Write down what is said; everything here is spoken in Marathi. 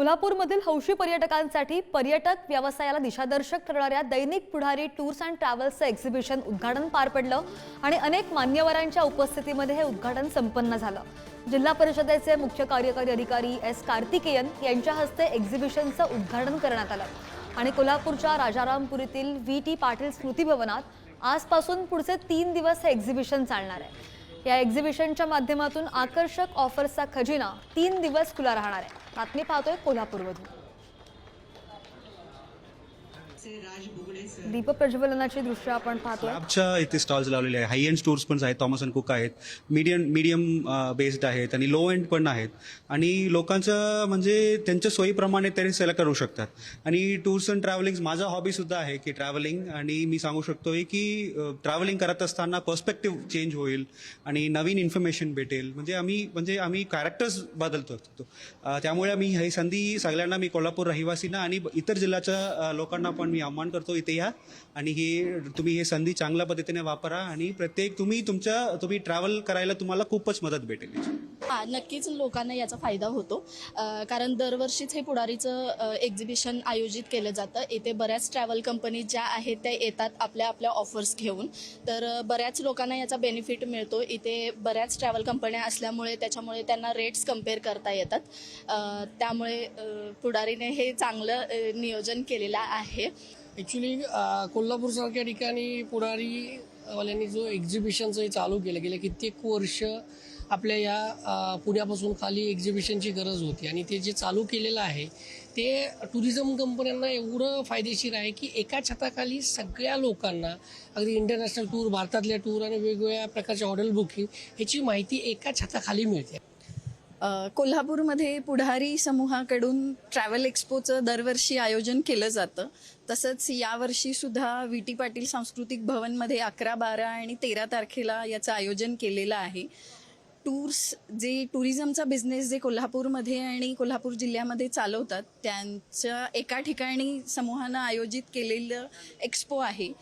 कोल्हापूरमधील हौशी पर्यटकांसाठी पर्यटक व्यवसायाला दिशादर्शक ठरणाऱ्या दैनिक पुढारी टूर्स अँड ट्रॅव्हल्सचं एक्झिबिशन उद्घाटन पार पडलं आणि अनेक मान्यवरांच्या उपस्थितीमध्ये हे उद्घाटन संपन्न झालं. जिल्हा परिषदेचे मुख्य कार्यकारी अधिकारी एस कार्तिकेयन यांच्या हस्ते एक्झिबिशनचं उद्घाटन करण्यात आलं आणि कोल्हापूरच्या राजारामपुरीतील व्ही टी पाटील स्मृती भवनात आजपासून पुढचे तीन दिवस हे एक्झिबिशन चालणार आहे. या एक्झिबिशनच्या माध्यमातून आकर्षक ऑफर्सचा खजिना तीन दिवस खुला राहणार आहे. बातमी पाहतोय कोल्हापूरमधून. दीप प्रज्वलनाची दृश्य आपण पाहतोय. लॅबच्या इथे स्टॉल्स लावलेले आहेत. हाय एंड स्टोर्स पण आहेत. थॉमस अँड कुक आहेत. मीडियम मीडियम बेस्ड आहेत आणि लो एंड पण आहेत. आणि लोकांचं म्हणजे त्यांच्या सोयीप्रमाणे ते सिलेक्ट करू शकतात. आणि टूर्स अँड ट्रॅव्हलिंग माझा हॉबी सुद्धा आहे की ट्रॅव्हलिंग आणि मी सांगू शकतोय की ट्रॅव्हलिंग करत असताना पर्स्पेक्टिव्ह चेंज होईल आणि नवीन इन्फॉर्मेशन भेटेल. म्हणजे आम्ही म्हणजे आम्ही कॅरेक्टर्स बदलतो. त्यामुळे मी ही संधी सगळ्यांना मी कोल्हापूर रहिवासींना आणि इतर जिल्ह्याच्या लोकांना पण मी आव्हान करतो इथे या आणि हे तुम्ही हे संधी चांगल्या पद्धतीने वापरा आणि प्रत्येक तुम्ही तुमच्या तुम्ही ट्रॅव्हल करायला तुम्हाला खूपच मदत भेटेल याची. हा नक्कीच लोकांना याचा फायदा होतो. कारण दरवर्षीच हे पुढारीचं एक्झिबिशन आयोजित केलं जातं. येथे बऱ्याच ट्रॅव्हल कंपनी ज्या आहेत त्या येतात आपल्या आपल्या ऑफर्स घेऊन. तर बऱ्याच लोकांना याचा बेनिफिट मिळतो. इथे बऱ्याच ट्रॅव्हल कंपन्या असल्यामुळे त्याच्यामुळे त्यांना रेट्स कंपेअर करता येतात. त्यामुळे पुढारीने हे चांगलं नियोजन केलेलं आहे. ॲक्च्युली कोल्हापूरसारख्या ठिकाणी पुढारी वाल्यांनी जो एक्झिबिशनचं हे चालू केलं गेले कित्येक वर्ष आपल्या या पुण्यापासून खाली एक्झिबिशनची गरज होती. आणि ते जे चालू केलेलं आहे ते टुरिझम कंपन्यांना एवढं फायदेशीर आहे की एका छताखाली सगळ्या लोकांना अगदी इंटरनॅशनल टूर भारतातल्या टूर आणि वेगवेगळ्या प्रकारच्या हॉटेल बुकिंग ह्याची माहिती एका छताखाली मिळते. कोल्हापूरमध्ये पुढारी समूहाकडून ट्रॅव्हल एक्सपोचं दरवर्षी आयोजन केलं जातं. तसंच यावर्षीसुद्धा व्ही टी पाटील सांस्कृतिक भवनमध्ये अकरा बारा आणि तेरा तारखेला याचं आयोजन केलेलं आहे. टूर्स जे टुरिझमचा बिझनेस जे कोल्हापूरमध्ये आणि कोल्हापूर जिल्ह्यामध्ये चालवतात त्यांच्या एका ठिकाणी समूहानं आयोजित केलेलं एक्सपो आहे.